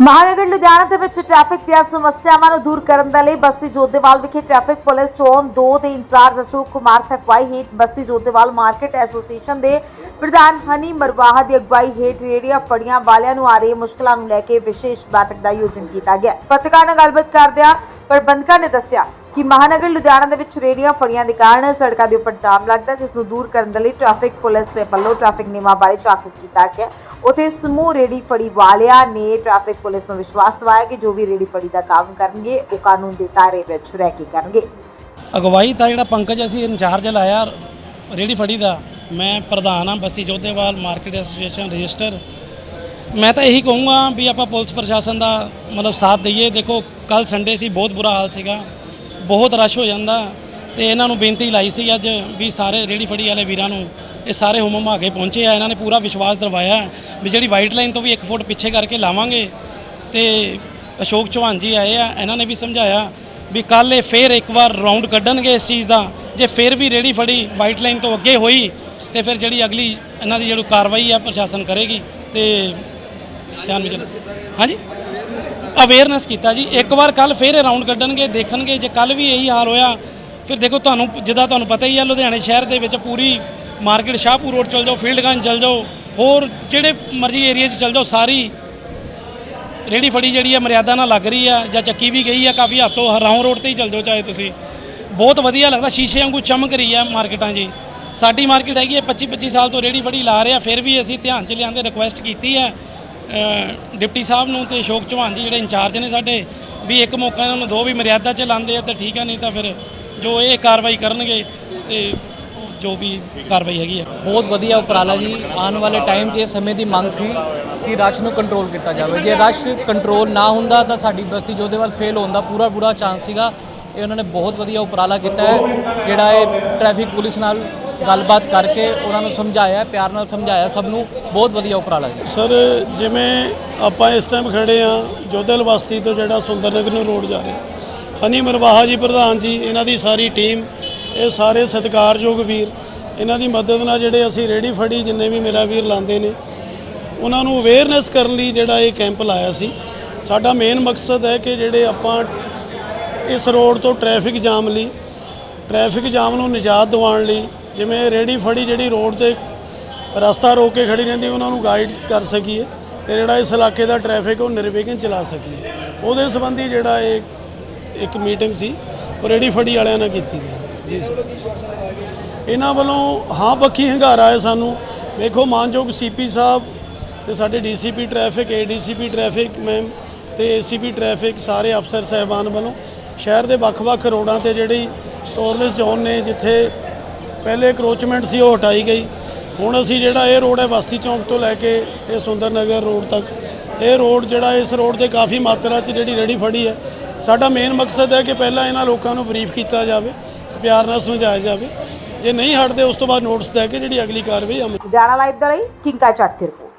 ਮਹਾਨਗਰ ਲੁਧਿਆਣਾ ਦੇ ਵਿੱਚ ਟ੍ਰੈਫਿਕ ਦੀਆਂ ਸਮੱਸਿਆਵਾਂ ਨੂੰ ਦੂਰ ਕਰਨ ਦੇ ਲਈ ਬਸਤੀ ਜੋਧੇਵਾਲ ਵਿਖੇ ਟ੍ਰੈਫਿਕ ਪੁਲਿਸ ਚੋਣ 2 ਦੇ ਇੰਚਾਰਜ ਅਸ਼ੋਕ ਕੁਮਾਰ ਥਕਵਾਈ ਹੇਠ ਬਸਤੀ ਜੋਧੇਵਾਲ ਮਾਰਕੀਟ ਐਸੋਸੀਏਸ਼ਨ ਦੇ ਪ੍ਰਧਾਨ ਹਨੀ ਮਰਵਾਹਾ ਦੀ ਅਗਵਾਈ ਹੇਠ ਰੇੜੀਆਂ ਫੜੀਆਂ ਵਾਲਿਆਂ ਨੂੰ ਆ ਰਹੀ ਮੁਸ਼ਕਲਾਂ ਨੂੰ ਲੈ ਕੇ ਵਿਸ਼ੇਸ਼ ਬੈਠਕ ਦਾ ਆਯੋਜਨ ਕੀਤਾ ਗਿਆ। ਪੱਤਰਕਾਰ ਨਾਲ ਗੱਲਬਾਤ ਕਰਦਿਆਂ ਪ੍ਰਬੰਧਕਾਂ ਨੇ ਦੱਸਿਆ ਕਿ ਮਹਾਨਗਰ ਲੁਧਿਆਣਾ ਦੇ ਵਿੱਚ ਰੇੜੀਆਂ ਫੜੀਆਂ ਦੇ ਕਾਰਨ ਸੜਕਾਂ ਦੇ ਉੱਪਰ ਜਾਮ ਲੱਗਦਾ ਜਿਸ ਨੂੰ ਦੂਰ ਕਰਨ ਦੇ ਲਈ ਟ੍ਰੈਫਿਕ ਪੁਲਿਸ ਦੇ ਵੱਲੋਂ ਟ੍ਰੈਫਿਕ ਨਿਯਮਾਂ ਬਾਰੇ ਜਾਗਰੂਕ ਕੀਤਾ ਗਿਆ ਉਥੇ ਸਮੂਹ ਰੇੜੀ ਫੜੀ ਵਾਲਿਆਂ ਨੇ ਟ੍ਰੈਫਿਕ ਪੁਲਿਸ ਨੂੰ ਵਿਸ਼ਵਾਸ ਦਿਵਾਇਆ ਕਿ ਜੋ ਵੀ ਰੇੜੀ ਫੜੀ ਦਾ ਕੰਮ ਕਰਨਗੇ, ਉਹ ਕਾਨੂੰਨ ਦੇ ਤਾਰੇ ਵਿੱਚ ਰਹਿ ਕੇ ਕਰਨਗੇ। ਅਗਵਾਈ ਤਾਂ ਜਿਹੜਾ ਪੰਕਜ ਅਸੀਂ ਇੰਚਾਰਜ ਲਾਇਆ ਰੇੜੀ ਫੜੀ ਦਾ, ਮੈਂ ਪ੍ਰਧਾਨ ਹਾਂ, Basti Jodhewal market association register. ਮੈਂ ਤਾਂ ਇਹੀ ਕਹੂੰਗਾ ਵੀ ਆਪਾਂ ਪੁਲਿਸ ਪ੍ਰਸ਼ਾਸਨ ਦਾ ਮਤਲਬ ਸਾਥ ਦਈਏ। ਦੇਖੋ ਕੱਲ ਸੰਡੇ ਸੀ, ਬਹੁਤ ਬੁਰਾ ਹਾਲ ਸੀਗਾ। ਬਹੁਤ ਰਸ਼ ਹੋ ਜਾਂਦਾ ਤੇ ਇਹਨਾਂ ਨੂੰ ਬੇਨਤੀ ਲਾਈ ਸੀ ਅੱਜ ਵੀ ਸਾਰੇ ਰੇੜੀ ਫੜੀ ਵਾਲੇ ਵੀਰਾਂ ਨੂੰ ਇਹ ਸਾਰੇ ਹੁਮਮ ਆ ਕੇ ਪਹੁੰਚੇ ਆ, ਇਹਨਾਂ ਨੇ ਪੂਰਾ ਵਿਸ਼ਵਾਸ ਦਰਵਾਇਆ ਵੀ ਜਿਹੜੀ ਵਾਈਟ ਲਾਈਨ ਤੋਂ ਵੀ 1 ਫੁੱਟ ਪਿੱਛੇ ਕਰਕੇ ਲਾਵਾਂਗੇ ਤੇ ਅਸ਼ੋਕ ਚੌਹਾਨ ਜੀ ਆਏ ਆ, ਇਹਨਾਂ ਨੇ ਵੀ ਸਮਝਾਇਆ ਵੀ ਕੱਲ ਇਹ ਫੇਰ ਇੱਕ ਵਾਰ ਰਾਉਂਡ ਕੱਢਣਗੇ ਇਸ ਚੀਜ਼ ਦਾ, ਜੇ ਫੇਰ ਵੀ ਰੇੜੀ ਫੜੀ ਵਾਈਟ ਲਾਈਨ ਤੋਂ ਅੱਗੇ ਹੋਈ ਤੇ ਫਿਰ ਜਿਹੜੀ ਅਗਲੀ ਇਹਨਾਂ ਦੀ ਜਿਹੜੀ ਕਾਰਵਾਈ ਆ, ਪ੍ਰਸ਼ਾਸਨ ਕਰੇਗੀ ਤੇ ਧਿਆਨ ਵਿੱਚ ਰੱਖੋ। ਹਾਂਜੀ ਅਵੇਅਰਨੈਸ ਕੀਤਾ ਜੀ। ਇੱਕ ਵਾਰ ਕੱਲ ਫੇਰ ਇਹ ਰਾਉਂਡ ਕੱਢਣਗੇ, ਦੇਖਣਗੇ। ਜੇ ਕੱਲ ਵੀ ਇਹੀ ਹਾਲ ਹੋਇਆ, ਫਿਰ ਦੇਖੋ ਤੁਹਾਨੂੰ, ਜਿੱਦਾਂ ਤੁਹਾਨੂੰ ਪਤਾ ਹੀ ਆ, ਲੁਧਿਆਣੇ ਸ਼ਹਿਰ ਦੇ ਵਿੱਚ ਪੂਰੀ ਮਾਰਕੀਟ ਸ਼ਾਹਪੁਰ ਰੋਡ ਚਲ ਜਾਓ, ਫੀਲਡਗੰਜ ਚਲ ਜਾਓ, ਹੋਰ ਜਿਹੜੇ ਮਰਜ਼ੀ ਏਰੀਆ 'ਚ ਚਲ ਜਾਓ, ਸਾਰੀ ਰੇੜੀ ਫੜੀ ਜਿਹੜੀ ਆ, ਮਰਿਆਦਾ ਨਾਲ ਲੱਗ ਰਹੀ ਆ, ਜਾਂ ਚੱਕੀ ਵੀ ਗਈ ਆ, ਕਾਫੀ ਹੱਥੋਂ ਹਰਾਉਂ ਰੋਡ ਤੇ ਹੀ ਚਲ ਜਾਓ, ਚਾਹੇ ਤੁਸੀਂ। ਬਹੁਤ ਵਧੀਆ ਲੱਗਦਾ, ਸ਼ੀਸ਼ੇ ਵਾਂਗੂ ਚਮਕ ਰਹੀ ਆ ਮਾਰਕੀਟਾਂ ਜੀ। ਸਾਡੀ ਮਾਰਕੀਟ ਹੈਗੀ ਹੈ 25 25 ਸਾਲ ਤੋਂ ਰੇੜੀ ਫੜੀ ਲਾ ਰਿਹਾ ਫਿਰ ਵੀ ਅਸੀਂ ਧਿਆਨ ਚ ਲਿਆਂਦੇ ਰਿਕੁਐਸਟ ਕੀਤੀ ਹੈ ਡਿਪਟੀ ਸਾਹਿਬ ਨੂੰ ਤੇ ਅਸ਼ੋਕ ਚੌਹਾਨ ਜੀ ਜਿਹੜੇ ਇੰਚਾਰਜ ਨੇ ਸਾਡੇ, ਵੀ ਇੱਕ ਮੌਕਾ ਇਹਨਾਂ ਨੂੰ ਦੋ ਵੀ ਮਰਿਆਦਾ ਚ ਲਾਉਂਦੇ ਆ ਤਾਂ ਠੀਕ ਆ, ਨਹੀਂ ਤਾਂ ਫਿਰ ਜੋ ਇਹ ਕਾਰਵਾਈ ਕਰਨਗੇ ਤੇ ਜੋ ਵੀ ਕਾਰਵਾਈ ਹੈਗੀ ਹੈ ਬਹੁਤ ਵਧੀਆ ਉਪਰਾਲਾ ਜੀ। ਆਉਣ ਵਾਲੇ ਟਾਈਮ 'ਚ ਇਹ ਸਮੇਂ ਦੀ ਮੰਗ ਸੀ ਕਿ ਰਸ਼ ਨੂੰ ਕੰਟਰੋਲ ਕੀਤਾ ਜਾਵੇ। ਜੇ ਰਸ਼ ਕੰਟਰੋਲ ਨਾ ਹੁੰਦਾ ਤਾਂ ਸਾਡੀ ਬਸਤੀ ਜੋਦੇ ਵੱਲ ਫੇਲ ਹੋਣ ਦਾ ਪੂਰਾ ਪੂਰਾ ਚਾਂਸ ਸੀਗਾ। ਇਹ ਉਹਨਾਂ ਨੇ ਬਹੁਤ ਵਧੀਆ ਉਪਰਾਲਾ ਕੀਤਾ ਹੈ। ਜਿਹੜਾ ਇਹ ਟ੍ਰੈਫਿਕ ਪੁਲਿਸ ਨਾਲ ਗੱਲਬਾਤ ਕਰਕੇ ਉਹਨਾਂ ਨੂੰ ਸਮਝਾਇਆ, ਪਿਆਰ ਨਾਲ ਸਮਝਾਇਆ, ਸਭ ਨੂੰ ਬਹੁਤ ਵਧੀਆ ਉਪਰਾਲਾ ਜੀ। ਸਰ, ਜਿਵੇਂ ਆਪਾਂ ਇਸ ਟਾਈਮ ਖੜੇ ਆ ਜੋਧੇਲ ਬਸਤੀ ਤੋਂ ਜਿਹੜਾ ਸੁੰਦਰਨਗਰ ਨੂੰ ਰੋਡ ਜਾ ਰਿਹਾ। ਹਨੀ ਮਰਵਾਹਾ ਜੀ ਪ੍ਰਧਾਨ ਜੀ, ਇਹਨਾਂ ਦੀ ਸਾਰੀ ਟੀਮ ਇਹ ਸਾਰੇ ਸਤਿਕਾਰਯੋਗ ਵੀਰ, ਇਹਨਾਂ ਦੀ ਮਦਦ ਨਾਲ ਜਿਹੜੇ ਅਸੀਂ ਰੇੜੀ ਫੜੀ, ਜਿੰਨੇ ਵੀ ਮੇਰਾ ਵੀਰ ਲਾਉਂਦੇ ਨੇ, ਉਹਨਾਂ ਨੂੰ ਅਵੇਅਰਨੈਸ ਕਰਨ ਲਈ ਜਿਹੜਾ ਇਹ ਕੈਂਪ ਲਾਇਆ ਸੀ। ਸਾਡਾ ਮੇਨ ਮਕਸਦ ਹੈ ਕਿ ਜਿਹੜੇ ਆਪਾਂ ਇਸ ਰੋਡ ਤੋਂ ਟ੍ਰੈਫਿਕ ਜਾਮ ਲਈ ਟ੍ਰੈਫਿਕ ਜਾਮ ਨੂੰ ਨਿਜਾਤ ਦਿਵਾਉਣ ਲਈ ਜਿਵੇਂ ਰੇੜੀ ਫੜੀ ਜਿਹੜੀ ਰੋਡ ਤੇ ਰਸਤਾ ਰੋਕ ਕੇ ਖੜੀ ਰਹਿੰਦੀ, ਉਹਨਾਂ ਨੂੰ ਗਾਈਡ ਕਰ ਸਕੀਏ ਤੇ ਜਿਹੜਾ ਇਸ ਇਲਾਕੇ ਦਾ ਟ੍ਰੈਫਿਕ ਉਹ ਨਿਰਵਿਘਨ ਚਲਾ ਸਕੀਏ। ਉਹਦੇ ਸੰਬੰਧੀ ਜਿਹੜਾ ਇਹ ਇੱਕ ਮੀਟਿੰਗ ਸੀ, ਉਹ ਰੇੜੀ ਫੜੀ ਵਾਲਿਆਂ ਨਾਲ ਕੀਤੀ ਗਈ। ਜੀ ਸਰ। ਇਹਨਾਂ ਵੱਲੋਂ ਹਾਂ ਪੱਖੀ ਹੰਗਾਰਾ ਹੈ ਸਾਨੂੰ। ਵੇਖੋ, ਮਾਨਯੋਗ ਸੀਪੀ ਸਾਹਿਬ ਤੇ ਸਾਡੇ DCP traffic ADCP traffic ma'am ਤੇ ਏਸੀਪੀ ਟ੍ਰੈਫਿਕ ਸਾਰੇ ਅਫਸਰ, ਸਹਿਬਾਨ ਵੱਲੋਂ ਸ਼ਹਿਰ ਦੇ ਵੱਖ-ਵੱਖ ਰੋਡਾਂ ਤੇ ਜਿਹੜੀ ਟੋਰਨਸ ਜ਼ੋਨ ਨੇ, ਜਿੱਥੇ ਪਹਿਲੇ ਕਰੋਚਮੈਂਟ ਸੀ, ਉਹ ਹਟਾਈ ਗਈ। ਹੁਣ ਅਸੀਂ ਜਿਹੜਾ ਇਹ ਰੋਡ ਹੈ, ਬਸਤੀ ਚੌਂਕ ਤੋਂ ਲੈ ਕੇ ਇਹ ਸੁੰਦਰ ਨਗਰ ਰੋਡ ਤੱਕ, ਇਹ ਰੋਡ ਜਿਹੜਾ ਇਸ ਰੋਡ ਤੇ ਕਾਫੀ ਮਾਤਰਾ 'ਚ ਜਿਹੜੀ ਰੇੜੀ ਫੜੀ ਹੈ, ਸਾਡਾ ਮੇਨ ਮਕਸਦ ਹੈ ਕਿ ਪਹਿਲਾਂ ਇਹਨਾਂ ਲੋਕਾਂ ਨੂੰ ਬਰੀਫ ਕੀਤਾ ਜਾਵੇ, ਪਿਆਰ ਨਾਲ ਸਮਝਾਇਆ ਜਾਵੇ। ਜੇ ਨਹੀਂ ਹਟਦੇ, ਉਸ ਤੋਂ ਬਾਅਦ ਨੋਟਿਸ ਦੇ ਕੇ ਜਿਹੜੀ ਅਗਲੀ ਕਾਰਵਾਈ ਅਮਲ ਜਾਣਾ ਲਾਈਵ ਦੇ ਲਈ ਕਿੰਕਾ ਚੱਟ ਦੀ